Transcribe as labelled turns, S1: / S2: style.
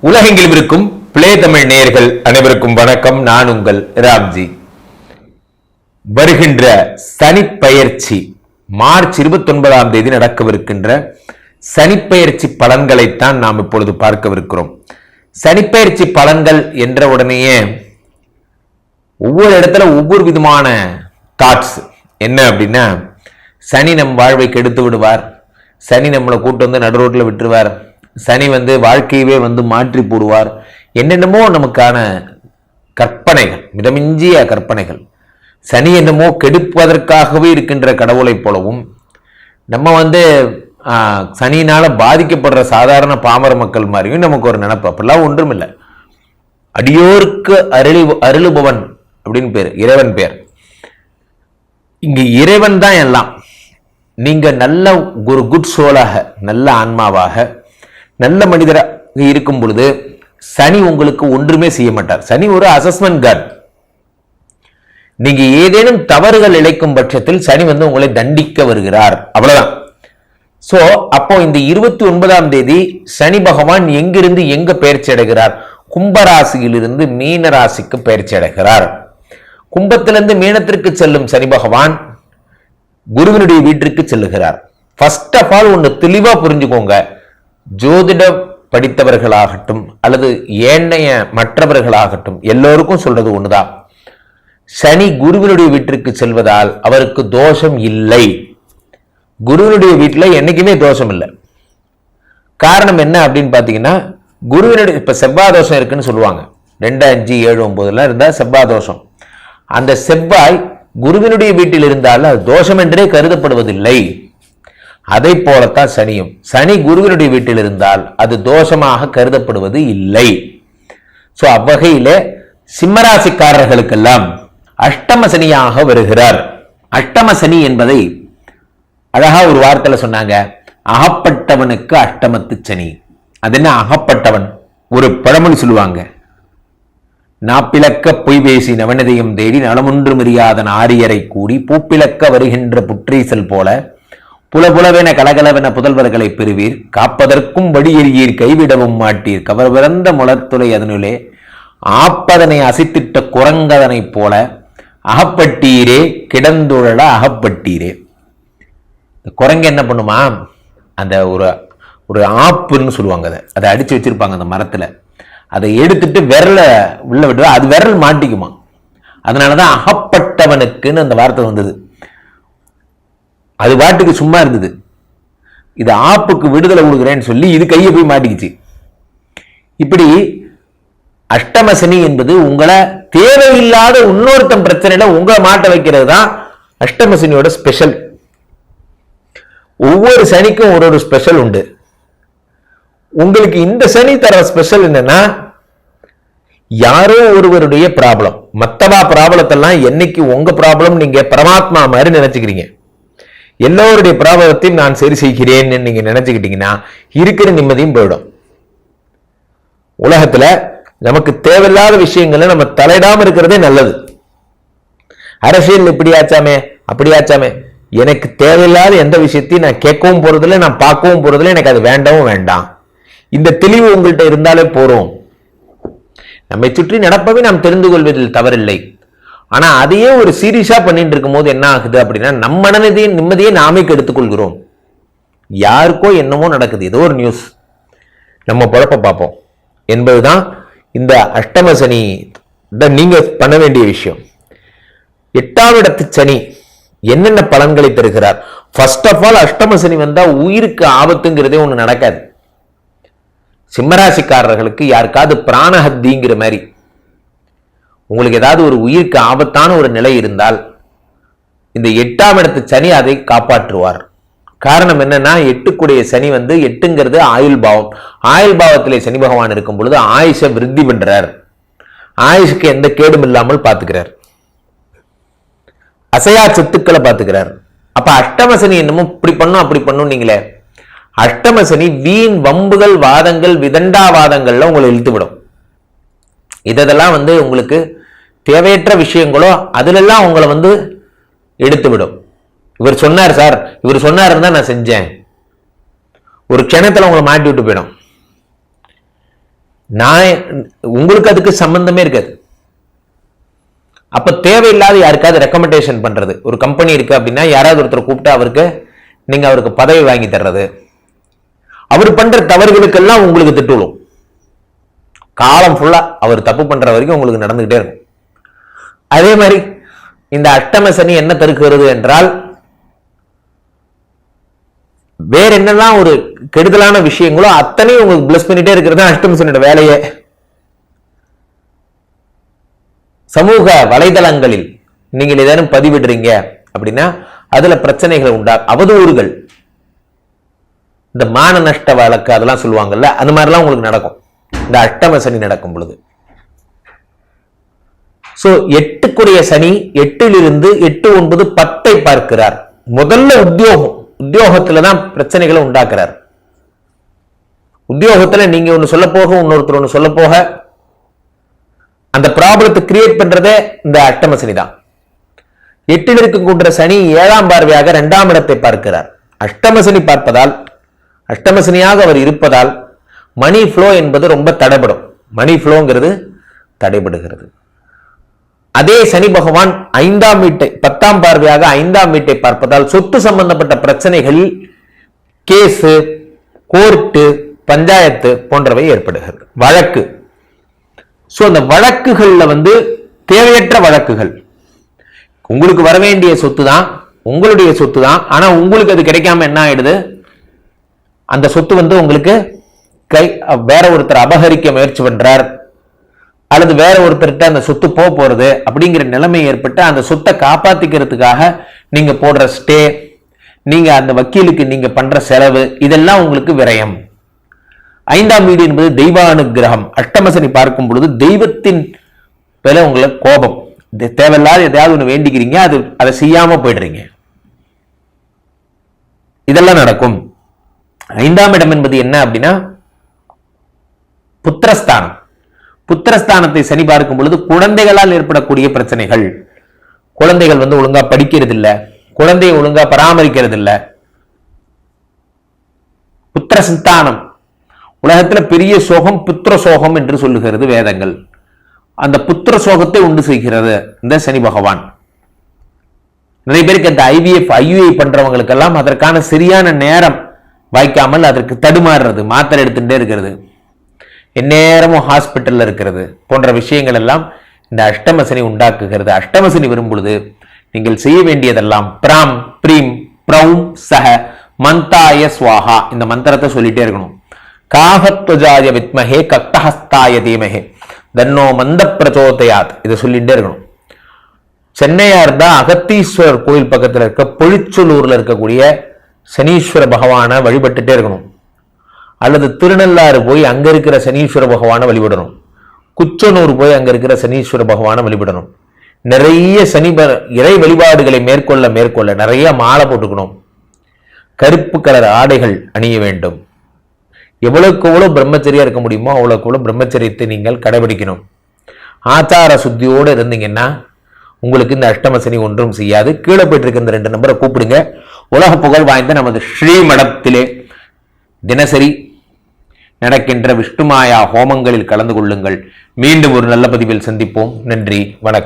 S1: உலகெங்கிலும் இருக்கும் பிளே தமிழ் நேயர்கள் அனைவருக்கும் வணக்கம். நான் உங்கள் ராம்ஜி. வருகின்ற சனிப்பெயர்ச்சி மார்ச் இருபத்தி ஒன்பதாம் தேதி நடக்கவிருக்கின்ற சனிப்பெயர்ச்சி பலன்களைத்தான் நாம் இப்பொழுது பார்க்கவிருக்கிறோம். சனிப்பெயர்ச்சி பலன்கள் என்ற உடனேயே ஒவ்வொரு இடத்துல ஒவ்வொரு விதமான தாட்ஸ் என்ன அப்படின்னா சனி நம் வாழ்வை கெடுத்து விடுவார். சனி நம்மளை கூட்டு வந்து நடு ரோட்டில் விட்டுருவார். சனி வந்து வாழ்க்கையவே வந்து மாற்றி போடுவார். என்னென்னமோ நமக்கான கற்பனைகள் மிதமிஞ்சிய கற்பனைகள். சனி என்னமோ கெடுப்பதற்காகவே இருக்கின்ற கடவுளைப் போலவும் நம்ம வந்து சனியினால் பாதிக்கப்படுற சாதாரண பாமர மக்கள் மாதிரியும் நமக்கு ஒரு நினப்பு. அப்படிலாம் ஒன்றும் இல்லை அடியோருக்கு அருளி அருளுபவன் அப்படின்னு பேர் இறைவன் பேர். இங்கே இறைவன் தான் எல்லாம். நீங்கள் நல்ல ஒரு குட் சோலாக நல்ல ஆன்மாவாக நல்ல மனிதராக இருக்கும் பொழுது சனி உங்களுக்கு ஒன்றுமே செய்ய மாட்டார். சனி ஒரு அசஸ்மெண்ட் கார்டு நீங்க ஏதேனும் தவறுகள் இழைக்கும் பட்சத்தில் சனி வந்து உங்களை தண்டிக்க வருகிறார். அவ்வளவுதான். சோ அப்போ இந்த இருபத்தி ஒன்பதாம் தேதி சனி பகவான் எங்கிருந்து எங்க பயிற்சி அடைகிறார்? கும்பராசியிலிருந்து மீன ராசிக்கு பயிற்சி அடைகிறார். கும்பத்திலிருந்து மீனத்திற்கு செல்லும் சனி பகவான் குருவினுடைய வீட்டிற்கு செல்லுகிறார். ஃபர்ஸ்ட் ஆஃப் ஆல் ஒன்று தெளிவா புரிஞ்சுக்கோங்க. ஜோதிடம் படித்தவர்களாகட்டும் அல்லது ஏனைய மற்றவர்களாகட்டும் எல்லோருக்கும் சொல்றது ஒண்ணுதான். சனி குருவினுடைய வீட்டிற்கு செல்வதால் அவருக்கு தோஷம் இல்லை. குருவினுடைய வீட்டில் என்னைக்குமே தோஷம் இல்லை. காரணம் என்ன அப்படின்னு பார்த்தீங்கன்னா குருவினுடைய இப்போ செவ்வாய் தோஷம் இருக்குன்னு சொல்லுவாங்க. ரெண்டு அஞ்சு ஏழு ஒன்பதுல இருந்தால் செவ்வாய் தோஷம். அந்த செவ்வாய் குருவினுடைய வீட்டில் இருந்தால் அது தோஷம் என்றே கருதப்படுவதில்லை. அதை போலத்தான் சனியும். சனி குருவினுடைய வீட்டில் இருந்தால் அது தோஷமாக கருதப்படுவது இல்லை. ஸோ அவ்வகையில சிம்மராசிக்காரர்களுக்கெல்லாம் அஷ்டம சனியாக வருகிறார். அஷ்டம சனி என்பதை அழகா ஒரு வார்த்தையில சொன்னாங்க. அகப்பட்டவனுக்கு அஷ்டமத்து சனி. அது என்ன? அகப்பட்டவன். ஒரு பழமொழி சொல்லுவாங்க. நாப்பிலக்க பொய் பேசி நவனதையும் தேடி நலமொன்றும் மரியாதன் ஆரியரை கூடி பூப்பிலக்க வருகின்ற புற்றீசல் போல புலபுலவென கலகலவென புதல்வர்களை பெறுவீர். காப்பதற்கும் வழியெறியீர் கைவிடவும் மாட்டீர். கவர் பிறந்த முளத்துளை அதனுள்ளே ஆப்பதனை அசைத்திட்ட குரங்கதனைப் போல அகப்பட்டீரே கிடந்துழல அகப்பட்டீரே. இந்த குரங்கு என்ன பண்ணுமா? அந்த ஒரு ஒரு ஆப்புன்னு சொல்லுவாங்க அதை. அதை அடிச்சு வச்சிருப்பாங்க அந்த மரத்துல. அதை எடுத்துட்டு விரல உள்ள விட்டு அது விரல் மாட்டிக்குமா? அதனாலதான் அகப்பட்டவனுக்குன்னு அந்த வார்த்தை வந்தது. அது பாட்டுக்கு சும்மா இருந்தது. இது ஆப்புக்கு விடுதலை கொடுக்குறேன்னு சொல்லி இது கையை போய் மாட்டிக்கிச்சு. இப்படி அஷ்டமசனி என்பது உங்களை தேவையில்லாத இன்னொருத்தன் பிரச்சனையில உங்களை மாட்ட வைக்கிறது தான் அஷ்டமசனியோட ஸ்பெஷல் ஒவ்வொரு சனிக்கும் ஒரு ஒரு ஸ்பெஷல் உண்டு. உங்களுக்கு இந்த சனி தர ஸ்பெஷல் என்னன்னா யாரோ ஒருவருடைய ப்ராப்ளம் மத்தவா ப்ராப்ளத்தெல்லாம் என்னைக்கு உங்க ப்ராப்ளம் நீங்க பரமாத்மா மாதிரி நினைச்சுக்கிறீங்க. எல்லோருடைய பிராபகத்தையும் நான் சரி செய்கிறேன்னு நீங்க நினைச்சுக்கிட்டீங்கன்னா இருக்கிற நிம்மதியும் போயிடும். உலகத்துல நமக்கு தேவையில்லாத விஷயங்களை நம்ம தலையிடாம இருக்கிறதே நல்லது. அரசியல் இப்படி ஆச்சாமே அப்படி ஆச்சாமே. எனக்கு தேவையில்லாத எந்த விஷயத்தையும் நான் கேட்கவும் போறதில்ல நான் பார்க்கவும் போறதில்லை எனக்கு அது வேண்டவும் வேண்டாம். இந்த தெளிவு உங்கள்கிட்ட இருந்தாலே போறோம். நம்மை சுற்றி நடப்பவே நாம் தெரிந்து கொள்வதில் தவறில்லை. ஆனா அதையே ஒரு சீரியஸா பண்ணிட்டு இருக்கும்போது என்ன ஆகுது அப்படின்னா நம்ம மனதையும் நிம்மதியை நாமே கெடுத்துக் கொள்கிறோம் யாருக்கோ என்னமோ நடக்குது. ஏதோ ஒரு நியூஸ் நம்ம பொழப்ப பார்ப்போம். என்பதுதான் இந்த அஷ்டம சனி. தான் நீங்க பண்ண வேண்டிய விஷயம். எட்டாம் இடத்து சனி என்னென்ன பலன்களை தருகிறார்? ஃபர்ஸ்ட் ஆஃப் ஆல் அஷ்டம சனி வந்தா உயிருக்கு ஆபத்துங்கிறதே ஒன்று நடக்காது. சிம்மராசிக்காரர்களுக்கு யாருக்காவது பிராணஹத்திங்கிற மாதிரி உங்களுக்கு ஏதாவது ஒரு உயிருக்கு ஆபத்தான ஒரு நிலை இருந்தால் இந்த எட்டாம் இடத்து சனி அதை காப்பாற்றுவார். காரணம் என்னன்னா எட்டுக்குடைய சனி வந்து எட்டுங்கிறது ஆயுள் பாவம். ஆயுள் பாவத்திலே சனி பகவான் இருக்கும் பொழுது ஆயுஷை விருத்தி பண்றார். ஆயுஷுக்கு எந்த கேடும் இல்லாமல் பார்த்துக்கிறார். அசையா சொத்துக்களை பார்த்துக்கிறார். அப்ப அஷ்டமசனி என்னமோ இப்படி பண்ணும் அப்படி பண்ணும் நீங்களே. அஷ்டமசனி வீண் வம்புகள் வாதங்கள் விதண்டாவாதங்கள்ல உங்களை இழுத்து விடும் இதெல்லாம் வந்து உங்களுக்கு தேவையற்ற விஷயங்களோ அதிலெல்லாம் உங்களை வந்து எடுத்து விடும் இவர் சொன்னார் சார் இவர் சொன்னார் தான் நான் செஞ்சேன். ஒரு க்ஷணத்தில் உங்களை மாட்டி விட்டு போயிடும். நான் உங்களுக்கு அதுக்கு சம்பந்தமே இருக்காது. அப்போ தேவையில்லாத யாருக்காவது ரெக்கமெண்டேஷன் பண்ணுறது ஒரு கம்பெனி இருக்கு அப்படின்னா யாராவது ஒருத்தர் கூப்பிட்டு அவருக்கு நீங்கள் அவருக்கு பதவி வாங்கி தர்றது. அவர் பண்ணுற தவறுகளுக்கெல்லாம் உங்களுக்கு திட்டுவிடும் காலம் ஃபுல்லா அவர் தப்பு பண்ற வரைக்கும் உங்களுக்கு நடந்துகிட்டே இருக்கும். அதே மாதிரி இந்த அஷ்டம சனி என்ன தருக்கிறது என்றால் வேற என்னெல்லாம் ஒரு கெடுதலான விஷயங்களோ அத்தனையும் உங்களுக்கு பிளஸ் பண்ணிட்டே இருக்கிறது தான் அஷ்டம சனியோட வேலையே. சமூக வலைதளங்களில் நீங்கள் ஏதேனும் பதிவிடுறீங்க அப்படின்னா அதுல பிரச்சனைகள் உண்டா? அவதூறுகள். இந்த மான நஷ்ட வழக்கு அதெல்லாம் சொல்லுவாங்கல்ல அந்த மாதிரிலாம் உங்களுக்கு நடக்கும். இந்த அஷ்டம சனி நடக்கும் பொழுது. சோ எட்டுக்குரிய சனி எட்டிலிருந்து எட்டு ஒன்பது பத்தை பார்க்கிறார். முதல்ல உத்தியோகம் உத்தியோகத்துல தான் பிரச்சனைகளை உண்டாக்குறார். உத்தியோகத்துல நீங்க ஒன்று சொல்ல போக இன்னொருத்தர் ஒன்று சொல்ல போக அந்த ப்ராப்ளத்தை கிரியேட் பண்றதே இந்த அட்டம சனி தான். எட்டில் இருக்கக்கூடிய சனி ஏழாம் பார்வையாக இரண்டாம் இடத்தை பார்க்கிறார். அஷ்டம சனி பார்ப்பதால் அஷ்டம சனியாக அவர் இருப்பதால் மணி ஃப்ளோ என்பது ரொம்ப தடைபடும். மணி ஃப்ளோங்கிறது தடைபடுகிறது. அதே சனி பகவான் ஐந்தாம் வீட்டை பத்தாம் பார்வையாக ஐந்தாம் வீட்டை பார்ப்பதால் சொத்து சம்பந்தப்பட்ட பிரச்சனைகள் கேஸு கோர்ட்டு பஞ்சாயத்து போன்றவை ஏற்படுகிறது. வழக்கு. ஸோ அந்த வழக்குகளில் வந்து தேவையற்ற வழக்குகள். உங்களுக்கு வர வேண்டிய சொத்து தான் உங்களுடைய சொத்து தான் ஆனால் உங்களுக்கு அது கிடைக்காம என்ன ஆயிடுது? அந்த சொத்து வந்து உங்களுக்கு கை வேற ஒருத்தர் அபகரிக்க முயற்சி பண்றார் அல்லது வேற ஒருத்தர்கிட்ட அந்த சொத்து போக போறது அப்படிங்கிற நிலைமை ஏற்பட்டு அந்த சொத்தை காப்பாத்திக்கிறதுக்காக நீங்க போடுற ஸ்டே நீங்க அந்த வக்கீலுக்கு நீங்க பண்ற செலவு இதெல்லாம் உங்களுக்கு விரயம். ஐந்தாம் வீடு என்பது தெய்வானுகிரகம் அஷ்டமசனி பார்க்கும் பொழுது தெய்வத்தின் மேல உங்களுக்கு கோபம். தேவையில்லாத எதையாவது ஒன்று வேண்டிக்கிறீங்க அது அதை செய்யாம போயிடுறீங்க. இதெல்லாம் நடக்கும். ஐந்தாம் இடம் என்பது என்ன அப்படின்னா புத்திரஸ்தானம். புத்திரஸ்தானத்தை சனி பார்க்கும் பொழுது குழந்தைகளால் ஏற்படக்கூடிய பிரச்சனைகள். குழந்தைகள் வந்து ஒழுங்கா படிக்கிறது இல்லை குழந்தையை ஒழுங்கா பராமரிக்கிறது இல்லை புத்திர சந்தானம் உலகத்துல பெரிய சோகம் புத்திர சோகம் என்று சொல்லுகிறது வேதங்கள். அந்த புத்திர சோகத்தை உண்டு செய்கிறது இந்த சனி பகவான். நிறைய பேருக்கு அந்த ஐவிஎஃப் ஐயுஐ பண்றவங்களுக்கெல்லாம் அதற்கான சரியான நேரம் வாய்க்காமல் அதற்கு தடுமாறுறது மாத்திரை எடுத்துட்டே இருக்கிறது. எந்நேரமும் ஹாஸ்பிட்டல்ல இருக்கிறது போன்ற விஷயங்கள் எல்லாம் இந்த அஷ்டமசனி உண்டாக்குகிறது. அஷ்டமசனி வரும்பொழுது நீங்கள் செய்ய வேண்டியதெல்லாம் பிராம் பிரீம் பிரௌம் சஹ மந்தாய ஸ்வாஹா. இந்த மந்திரத்தை சொல்லிட்டே இருக்கணும். காகத்வஜாய வித்மஹே கக்தஹஸ்தாய தீமஹே. தன்னோ மந்த பிரச்சோதயாத் இதை சொல்லிகிட்டே இருக்கணும். சென்னையா இருந்தா அகத்தீஸ்வரர் கோயில் பக்கத்துல இருக்க பொழிச்சலூர்ல இருக்கக்கூடிய சனீஸ்வர பகவானை வழிபட்டுட்டே இருக்கணும். அல்லது திருநள்ளாறு போய் அங்கே இருக்கிற சனீஸ்வர பகவானை வழிபடணும். குச்சனூர் போய் அங்கே இருக்கிற சனீஸ்வர பகவானை வழிபடணும். நிறைய சனி இறை வழிபாடுகளை மேற்கொள்ள மேற்கொள்ள நிறைய மாலை போட்டுக்கணும். கருப்பு கலர் ஆடைகள் அணிய வேண்டும். எவ்வளவுக்கு எவ்வளோ பிரம்மச்சரியா இருக்க முடியுமோ அவ்வளோக்கு எவ்வளோ பிரம்மச்சரியத்தை நீங்கள் கடைபிடிக்கணும். ஆச்சார சுத்தியோடு இருந்தீங்கன்னா உங்களுக்கு இந்த அஷ்டம சனி ஒன்றும் செய்யாது. கீழே போயிட்டு இருக்க இந்த ரெண்டு நம்பரை கூப்பிடுங்க. உலக புகழ் வாய்ந்த நமது ஸ்ரீமடத்திலே தினசரி நடக்கின்ற விஷ்ணுமாயா ஹோமங்களில் கலந்து கொள்ளுங்கள். மீண்டும் ஒரு நல்ல பதிவில் சந்திப்போம். நன்றி. வணக்கம்.